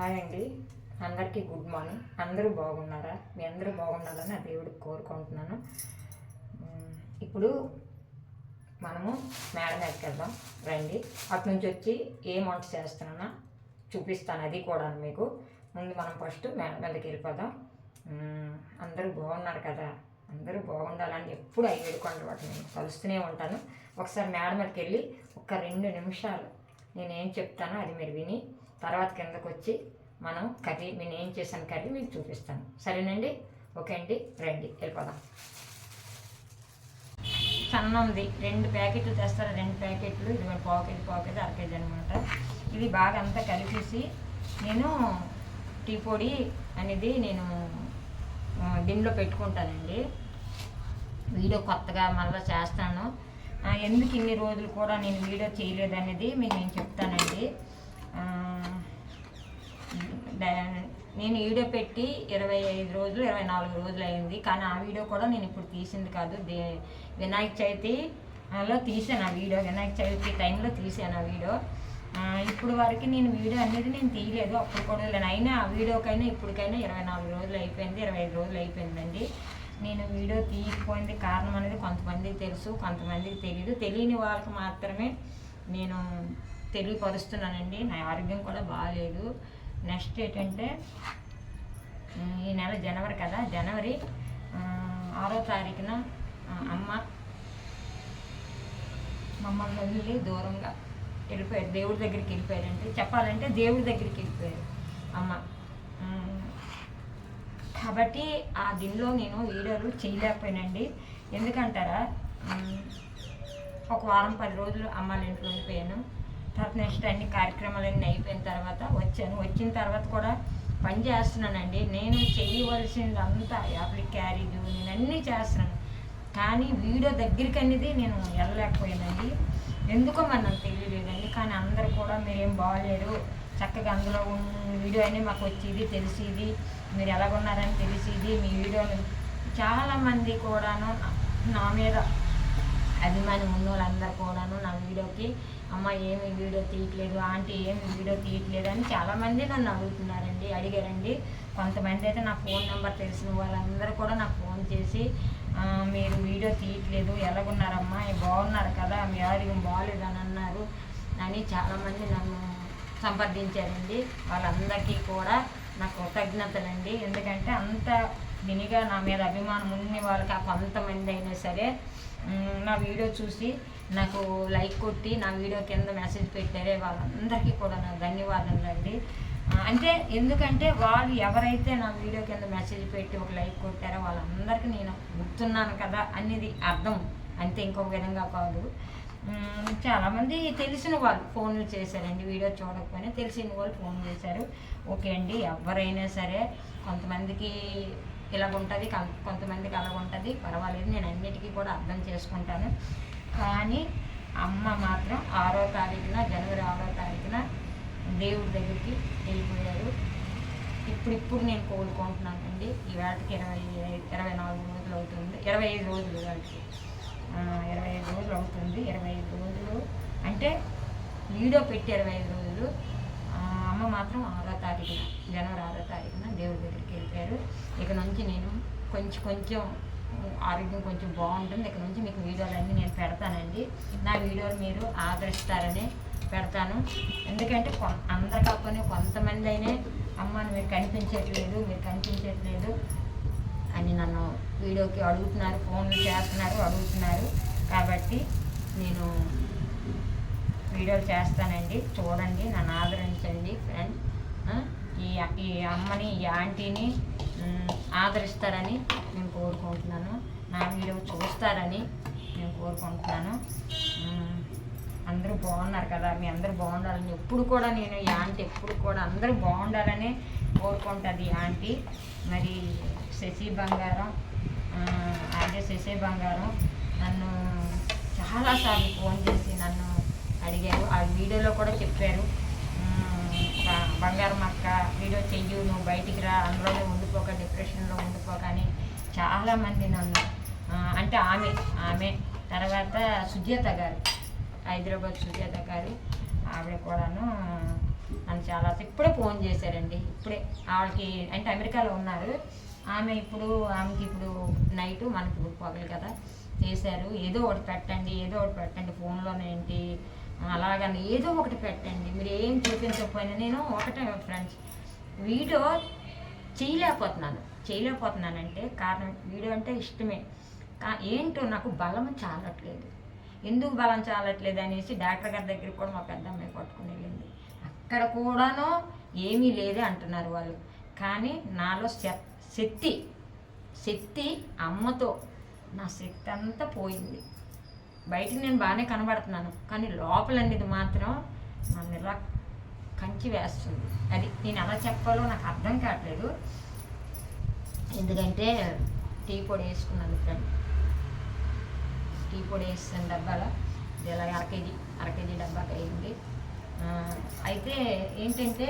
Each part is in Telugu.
హాయ్ అండి. అందరికీ గుడ్ మార్నింగ్. అందరూ బాగున్నారా? మీ అందరూ బాగుండాలని ఆ దేవుడికి కోరుకుంటున్నాను. ఇప్పుడు మనము మేడ మీదకి వెళ్దాం. రండి. అటు నుంచి వచ్చి ఏం వంట చేస్తున్నానో చూపిస్తాను. అది కూడా మీకు. ముందు మనం ఫస్ట్ మేడ మీదకి వెళ్ళిపోదాం. అందరూ బాగున్నారు కదా? అందరూ బాగుండాలని ఎప్పుడు అవి వేడుకోండి వాటి నేను కలుస్తూనే ఉంటాను. ఒకసారి మేడ మీదకి వెళ్ళి ఒక రెండు నిమిషాలు నేనేం చెప్తానో అది మీరు విని తర్వాత కిందకు వచ్చి మనం కర్రీ నేను ఏం చేశాను కర్రీ మీకు చూపిస్తాను. సరేనండి? ఓకే అండి. రండి వెళ్ళిపోదాం. సన్న ఉంది. రెండు ప్యాకెట్లు తెస్తారు. రెండు ప్యాకెట్లు. ఇది పావు కేజీ పావు కేజీ అర కేజీ అనమాట ఇది బాగా అంతా కలిపేసి నేను టీ పొడి అనేది నేను దీనిలో పెట్టుకుంటానండి. వీడియో కొత్తగా మళ్ళీ చేస్తాను. ఎందుకు ఇన్ని రోజులు కూడా నేను వీడియో చేయలేదు అనేది మీకు నేను చెప్తానండి. నేను వీడియో పెట్టి ఇరవై ఐదు రోజులు ఇరవై నాలుగు రోజులు అయింది. కానీ ఆ వీడియో కూడా నేను ఇప్పుడు తీసింది కాదు. దే వినాయక చవితిలో తీసాను ఆ వీడియో. వినాయక చవితి టైంలో తీసాను ఆ వీడియో. ఇప్పుడు వరకు నేను వీడియో అనేది నేను తీయలేదు. అప్పుడు కూడా నేను అయినా ఆ వీడియోకైనా ఇప్పటికైనా ఇరవై నాలుగు రోజులు అయిపోయింది ఇరవై ఐదు రోజులు అయిపోయిందండి. నేను వీడియో తీయకపోయింది కారణం అనేది కొంతమందికి తెలుసు కొంతమందికి తెలియదు తెలియని వాళ్ళకి మాత్రమే నేను తెలియపరుస్తున్నానండి నా ఆరోగ్యం కూడా బాగాలేదు నెక్స్ట్ ఏంటంటే ఈ నెల జనవరి కదా జనవరి ఆరో తారీఖున అమ్మ మమ్మల్ని వదిలి దూరంగా వెళ్ళిపోయారు. దేవుడి దగ్గరికి వెళ్ళిపోయారంటే చెప్పాలంటే దేవుడి దగ్గరికి వెళ్ళిపోయారు అమ్మ. కాబట్టి ఆ దీనిలో నేను వీడియోలు చేయలేకపోయానండి. ఎందుకంటారా ఒక వారం పది రోజులు అమ్మాళ్ళ ఇంట్లో ఉండిపోయాను. తర్వాత నెక్స్ట్ అన్ని కార్యక్రమాలన్నీ అయిపోయిన తర్వాత వచ్చాను. వచ్చిన తర్వాత కూడా పని చేస్తున్నానండి. నేను చేయవలసిందంతా యాప్లి క్యారేజ్ నేను అన్నీ చేస్తున్నాను. కానీ వీడియో దగ్గరికి అనేది నేను వెళ్ళలేకపోయానండి. ఎందుకో మరి నాకు తెలియలేదండి. కానీ అందరు కూడా మీరేం బాగాలేరు చక్కగా అందులో వీడియో అనేది మాకు వచ్చేది తెలిసేది. మీరు ఎలాగున్నారని తెలిసేది. మీ వీడియోని చాలామంది కూడాను నా మీద అభిమానం ఉన్న వాళ్ళందరూ కూడాను నా వీడియోకి అమ్మ ఏమి వీడియో తీయట్లేదు ఆంటీ ఏమి వీడియో తీయట్లేదు అని చాలామంది నన్ను అడుగుతున్నారండి అడిగారండి. కొంతమంది అయితే నా ఫోన్ నెంబర్ తెలిసిన వాళ్ళందరూ కూడా నాకు ఫోన్ చేసి మీరు వీడియో తీయట్లేదు ఎలాగున్నారమ్మా? బాగున్నారు కదా? మీ ఆరోగ్యం బాగాలేదు అని అన్నారు. అని చాలామంది నన్ను సంప్రదించారండి. వాళ్ళందరికీ కూడా నా కృతజ్ఞతలండి. ఎందుకంటే అంత దినిగా నా మీద అభిమానం ఉన్న వాళ్ళకి ఆ కొంతమంది అయినా సరే నా వీడియో చూసి నాకు లైక్ కొట్టి నా వీడియో కింద మెసేజ్ పెట్టారే వాళ్ళందరికీ కూడా నా ధన్యవాదాలు అండి. అంటే ఎందుకంటే వాళ్ళు ఎవరైతే నా వీడియో కింద మెసేజ్ పెట్టి ఒక లైక్ కొట్టారో వాళ్ళందరికీ నేను గుర్తున్నాను కదా అనేది అర్థం. అంతే ఇంకొక విధంగా కాదు. చాలామంది తెలిసిన వాళ్ళు ఫోన్లు చేశారండి వీడియో చూడకపోయినా తెలిసిన వాళ్ళు ఫోన్ చేశారు. ఓకే అండి ఎవరైనా సరే కొంతమందికి ఇలాగ ఉంటుంది కొంతమందికి అలా ఉంటుంది పర్వాలేదు నేను అన్నిటికీ కూడా అర్థం చేసుకుంటాను. కానీ అమ్మ మాత్రం ఆరో తారీఖున జనవరి ఆరో తారీఖున దేవుడి దగ్గరికి వెళ్ళిపోయారు. ఇప్పుడిప్పుడు నేను కోలుకుంటున్నాను అండి ఈ వేటకి ఇరవై ఇరవై నాలుగు రోజులు అవుతుంది. ఇరవై ఐదు రోజులు వాటికి. ఇరవై ఐదు రోజులు అవుతుంది. ఇరవై ఐదు రోజులు అంటే వీడియో పెట్టి ఇరవై ఐదు రోజులు. అమ్మ మాత్రం ఆరో తారీఖున జనవరి ఆరో తారీఖున దేవుడి దగ్గరికి వెళ్ళిపోయారు. ఇక నుంచి నేను కొంచెం కొంచెం ఆరోగ్యం కొంచెం బాగుంటుంది. ఇక నుంచి మీకు వీడియోలన్నీ నేను పెడతానండి. నా వీడియోలు మీరు ఆదరిస్తారని పెడతాను. ఎందుకంటే కొ అందరు కాకపోయినా కొంతమంది అయినా అమ్మ మీరు కనిపించట్లేదు మీరు కనిపించట్లేదు అని నన్ను వీడియోకి అడుగుతున్నారు ఫోన్లు చేస్తున్నారు అడుగుతున్నారు. కాబట్టి నేను వీడియోలు చేస్తానండి. చూడండి నన్ను ఆదరించండి ఫ్రెండ్ ఈ ఈ అమ్మని ఈ ఆంటీని ఆదరిస్తారని నేను కోరుకుంటున్నాను. నా వీడియో చూస్తారని నేను కోరుకుంటున్నాను. అందరూ బాగున్నారు కదా మీ అందరూ బాగుండాలని ఎప్పుడు కూడా నేను ఈ ఆంటీ ఎప్పుడు కూడా అందరూ బాగుండాలని కోరుకుంటుంది ఈ ఆంటీ. మరి శశి బంగారం ఆంటీ శశి బంగారం నన్ను చాలాసార్లు ఫోన్ చేసి నన్ను అడిగారు. ఆ వీడియోలో కూడా చెప్పారు. బంగారం అక్క వీడియో చెయ్యు నువ్వు బయటికి రా అందులోనే ఉండిపోక డిప్రెషన్లో ఉండిపోక అని చాలామంది నన్ను అంటే ఆమె ఆమె తర్వాత సుజాత గారు హైదరాబాద్ సుజాత గారు ఆవిడ కూడాను నన్ను చాలా ఇప్పుడే ఫోన్ చేశారండి. ఇప్పుడే ఆవిడకి అంటే అమెరికాలో ఉన్నారు. ఆమె ఇప్పుడు ఆమెకి ఇప్పుడు నైట్ మనకి ఇప్పుడు పగలు కదా. చేశారు. ఏదో ఒకటి పెట్టండి ఏదో ఒకటి పెట్టండి. ఫోన్లోనేంటి అలాగని ఏదో ఒకటి పెట్టండి. మీరు ఏం చూపించకపోయినా నేను ఒకటే ఫ్రెండ్స్ వీడియో చేయలేకపోతున్నాను. చేయలేకపోతున్నానంటే కారణం వీడియో అంటే ఇష్టమే. కా ఏంటో నాకు బలం చాలట్లేదు. ఎందుకు బలం చాలట్లేదు అనేసి డాక్టర్ గారి దగ్గరికి కూడా మా పెద్ద అమ్మాయి పట్టుకుని వెళ్ళింది. అక్కడ కూడాను ఏమీ లేదే అంటున్నారు వాళ్ళు. కానీ నాలో శక్తి శక్తి అమ్మతో నా శక్తి అంతా పోయింది. బయట నేను బాగానే కనబడుతున్నాను కానీ లోపల అనేది మాత్రం నన్ను ఇలా కంచి వేస్తుంది. అది నేను ఎలా చెప్పాలో నాకు అర్థం కావట్లేదు. ఎందుకంటే టీ పొడి వేసుకున్నాను ఫ్రెండ్. టీ పొడి వేసిన డబ్బాలో. ఇది ఇలా అర కేజీ అర కేజీ డబ్బాకి అయింది. అయితే ఏంటంటే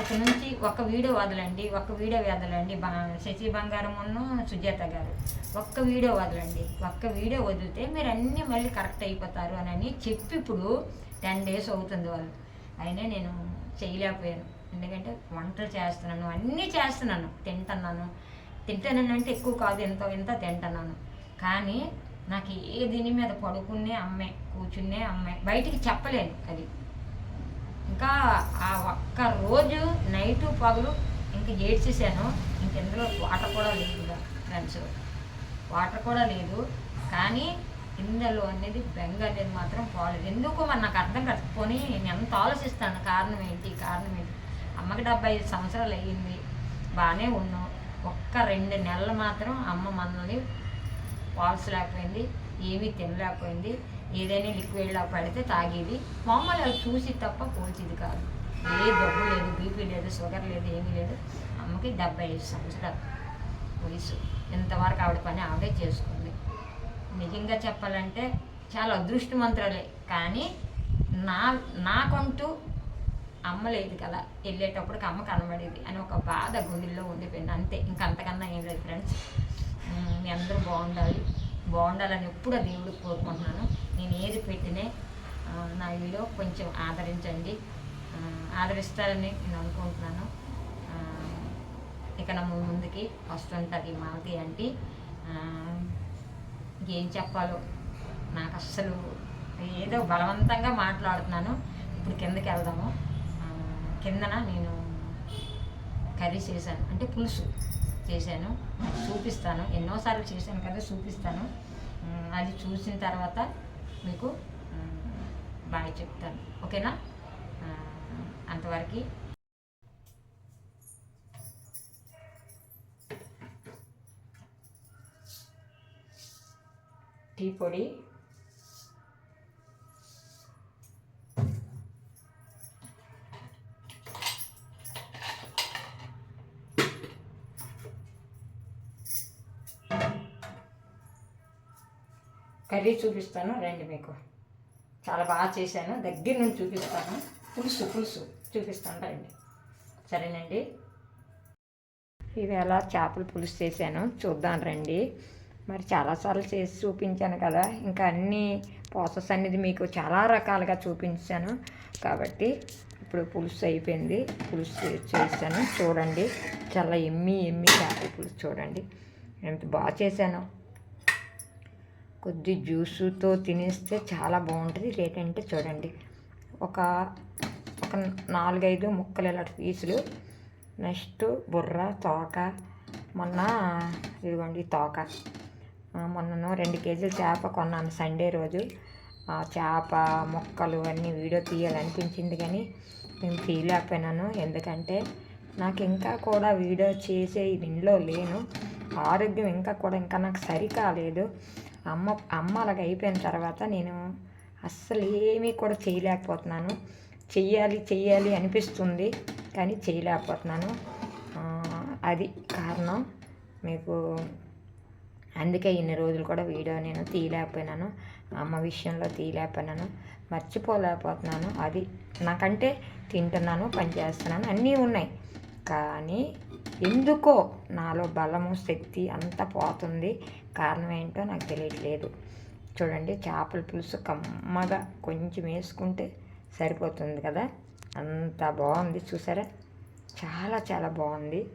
ఇక నుంచి ఒక వీడియో వదలండి ఒక్క వీడియో వదలండి. బా శశి బంగారమును సుజాత గారు. ఒక్క వీడియో వదలండి. ఒక్క వీడియో వదిలితే మీరు అన్నీ మళ్ళీ కరెక్ట్ అయిపోతారు అని అని చెప్పి ఇప్పుడు టెన్ డేస్ అవుతుంది వాళ్ళు. అయినా నేను చేయలేకపోయాను. ఎందుకంటే వంటలు చేస్తున్నాను అన్నీ చేస్తున్నాను. తింటున్నాను. తింటానని అంటే ఎక్కువ కాదు ఎంతో ఎంత తింటున్నాను. కానీ నాకు ఏ దీని మీద పడుకునే అమ్మాయి కూర్చునే అమ్మాయి బయటికి చెప్పలేను అది. ఇంకా ఆ ఒక్క రోజు నైటు పగలు ఇంక ఏడ్చేసాను. ఇంకెందులో వాటర్ కూడా లేదు ఫ్రెండ్స్. వాటర్ కూడా లేదు. కానీ ఇందులో అనేది బెంగ అనేది మాత్రం పోలేదు. ఎందుకు మరి నాకు అర్థం కట్టుకొని నేను ఎంత ఆలోచిస్తాను. కారణం ఏంటి? కారణం ఏంటి? అమ్మకి డెబ్బై ఐదు సంవత్సరాలు అయ్యింది. బాగానే ఉన్నాం. ఒక్క రెండు నెలలు మాత్రం అమ్మ మనల్ని పోల్చలేకపోయింది. ఏమీ తినలేకపోయింది. ఏదైనా లిక్విడ్లా పడితే తాగేది. మామూలు అది చూసి తప్ప పోల్చేది కాదు. ఏ డబ్బు లేదు బీపీ లేదు షుగర్ లేదు ఏమీ లేదు. అమ్మకి డెబ్బై ఐదు సంవత్సరాలు వయసు. ఇంతవరకు ఆవిడ పని ఆవిడే చేసుకుంది. నిజంగా చెప్పాలంటే చాలా అదృష్టమంతురాలే కానీ నా నాకంటూ అమ్మ లేదు కదా. వెళ్ళేటప్పటికి అమ్మ కనబడేది అని ఒక బాధ గుండెల్లో ఉండిపోయింది అంతే. ఇంకంతకన్నా ఏం లేదు ఫ్రెండ్స్ మీ అందరూ బాగుండాలి. బాగుండాలని ఎప్పుడూ దేవుడికి కోరుకుంటున్నాను. నేను ఏది పెట్టినే నా వీడియో కొంచెం ఆదరించండి. ఆదరిస్తారని నేను అనుకుంటున్నాను. ఇక నా ము- ముందుకి వస్తుంటుంది మాలతి అంటే ఏం చెప్పాలో నాకు అస్సలు ఏదో బలవంతంగా మాట్లాడుతున్నాను. ఇప్పుడు కిందకి వెళ్దాము. కిందన నేను కర్రీ చేశాను. అంటే పులుసు చేశాను. చూపిస్తాను. ఎన్నోసార్లు చేశాను కదా చూపిస్తాను. అది చూసిన తర్వాత మీకు బాగా బాయ్ చెప్తాను. ఓకేనా? అంతవరకు. టీ పొడి కర్రీ చూపిస్తాను. రండి మీకు. చాలా బాగా చేశాను. దగ్గర నుంచి చూపిస్తాను. పులుసు పులుసు చూపిస్తాను. రండి. సరేనండి. ఈవేళ చేపల పులుసు చేశాను. చూద్దాం రండి. మరి చాలాసార్లు చేసి చూపించాను కదా. ఇంకా అన్ని ప్రాసెస్ అనేది మీకు చాలా రకాలుగా చూపించాను. కాబట్టి ఇప్పుడు పులుసు అయిపోయింది. పులుసు చేశాను. చూడండి. చాలా ఎమ్మి ఎమ్మి చేపల పులుసు చూడండి. ఎంత బాగా చేశాను. కొద్ది జ్యూసుతో తినేస్తే చాలా బాగుంటుంది. లేదంటే చూడండి ఒక ఒక నాలుగైదు ముక్కలు ఇలాంటి పీసులు నెక్స్ట్ బుర్ర తోక మొన్న ఇదిగోండి తోక. మొన్నను రెండు కేజీల చేప కొన్నాను సండే రోజు. ఆ చేప మొక్కలు అన్నీ వీడియో తీయాలనిపించింది కానీ నేను ఫీల్ అయిపోయినాను. ఎందుకంటే నాకు ఇంకా కూడా వీడియో చేసే ఇంట్లో లేను. ఆరోగ్యం ఇంకా కూడా ఇంకా నాకు సరి కాలేదు అమ్మ అమ్మ అలాగ అయిపోయిన తర్వాత నేను అస్సలు ఏమీ కూడా చేయలేకపోతున్నాను. చెయ్యాలి చెయ్యాలి అనిపిస్తుంది కానీ చేయలేకపోతున్నాను. అది కారణం మీకు అందుకే ఇన్ని రోజులు కూడా వీడియో నేను తీయలేకపోయినాను. అమ్మ విషయంలో తీయలేకపోయినాను. మర్చిపోలేకపోతున్నాను. అది నాకంటే తింటున్నాను పని చేస్తున్నాను అన్నీ ఉన్నాయి. కానీ ఎందుకో నాలో బలము శక్తి అంతా పోతుంది. కారణం ఏంటో నాకు తెలియట్లేదు. చూడండి చేపల పులుసు కమ్మగా కొంచెం వేసుకుంటే సరిపోతుంది కదా? అంత బాగుంది చూసారా? చాలా చాలా బాగుంది.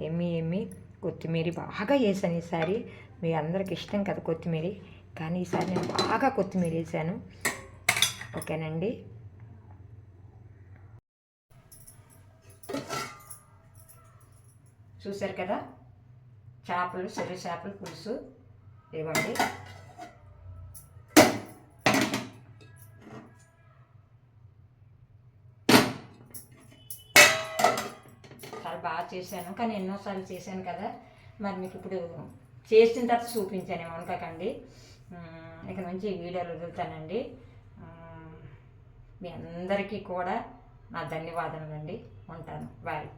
ఎమ్మి ఎమ్మి కొత్తిమీర బాగా వేసాను ఈసారి. మీ అందరికి ఇష్టం కదా కొత్తిమీర? కానీ ఈసారి నేను బాగా కొత్తిమీర వేసాను. ఓకేనండి? చూశారు కదా? చేపలు చెర్రి చేపలు పులుసు. ఇవ్వండి. చాలా బాగా చేశాను. కానీ ఎన్నోసార్లు చేశాను కదా? మరి మీకు ఇప్పుడు చేసిన తర్వాత చూపించాను. వంటకండి ఉమ్, ఇక నుంచి వీడియోలు వదులుతానండి. మీ అందరికీ కూడా నా ధన్యవాదములండి. ఉంటాను. బాయ్.